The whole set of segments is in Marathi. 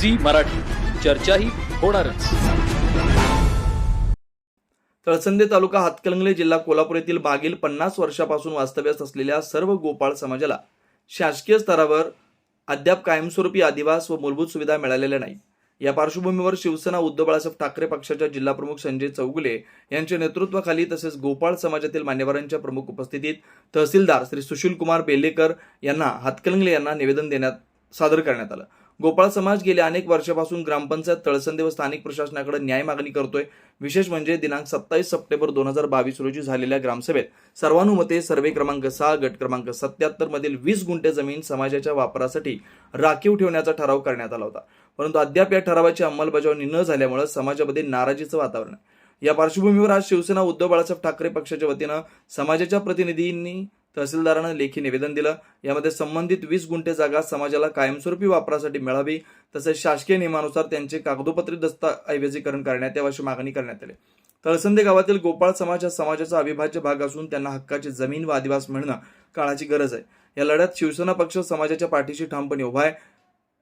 झी मराठी. चर्चाही होणारच. तळसंदे तालुका हातकलंगले जिल्हा कोल्हापूर येथील मागील पन्नास वर्षापासून वास्तव्यास असलेल्या सर्व गोपाळ समाजाला शासकीय स्तरावर अद्याप कायमस्वरूपी अधिवास व मूलभूत सुविधा मिळालेल्या नाही. या पार्श्वभूमीवर शिवसेना उद्धव बाळासाहेब ठाकरे पक्षाच्या जिल्हाप्रमुख संजय चौगुले यांच्या नेतृत्वाखाली तसेच गोपाळ समाजातील मान्यवरांच्या प्रमुख उपस्थितीत तहसीलदार श्री सुशील कुमार बेलेकर यांना हातकलंगले यांना निवेदन देण्यात सादर करण्यात आलं. गोपाळ समाज गेल्या अनेक वर्षापासून ग्रामपंचायत तळसंदे व स्थानिक प्रशासनाकडे न्याय मागणी करतोय. विशेष म्हणजे दिनांक सत्तावीस सप्टेंबर दोन हजार बावीस रोजी झालेल्या ग्रामसभेत सर्वानुमते सर्वे क्रमांक सहा गट क्रमांक सत्याहत्तर मधील वीस गुंठे जमीन समाजाच्या वापरासाठी राखीव ठेवण्याचा ठराव करण्यात आला होता. परंतु अद्याप या ठरावाची अंमलबजावणी न झाल्यामुळे समाजामध्ये नाराजीचं वातावरण आहे. या पार्श्वभूमीवर आज शिवसेना उद्धव बाळासाहेब ठाकरे पक्षाच्या वतीनं समाजाच्या प्रतिनिधींनी तहसीलदारानं लेखी निवेदन दिलं. यामध्ये संबंधित वीस गुंठे जागा समाजाला कायमस्वरूपी वापरासाठी मिळावी तसेच शासकीय नियमानुसार त्यांचे कागदोपत्री दस्तऐवजीकरण करण्यात यावं अशी मागणी करण्यात आली. तळसंदे गावातील गोपाळ समाज हा समाजाचा अविभाज्य भाग असून त्यांना हक्काची जमीन व आदिवास मिळणं काळाची गरज आहे. या लढ्यात शिवसेना पक्ष समाजाच्या पाठीशी ठामपणे उभा आहे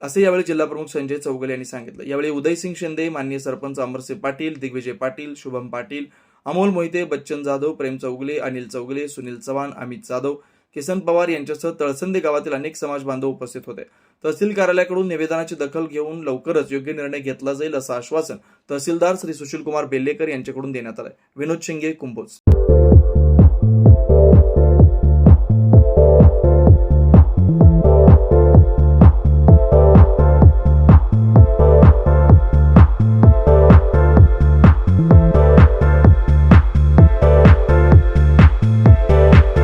असे यावेळी जिल्हाप्रमुख संजय चौगले यांनी सांगितलं. यावेळी उदयसिंग शिंदे माननीय सरपंच अमरसिंह पाटील दिग्विजय पाटील शुभम पाटील अमोल मोहिते बच्चन जाधव प्रेम चौगुले अनिल चौगुले सुनील चव्हाण अमित जाधव किसन पवार यांच्यासह तळसंदे गावातील अनेक समाज बांधव उपस्थित होते. तहसील कार्यालयाकडून निवेदनाची दखल घेऊन लवकरच योग्य निर्णय घेतला जाईल असं आश्वासन तहसीलदार श्री सुशील कुमार बेल्लेकर यांच्याकडून देण्यात आलं विनोद शिंगे कुंभोज.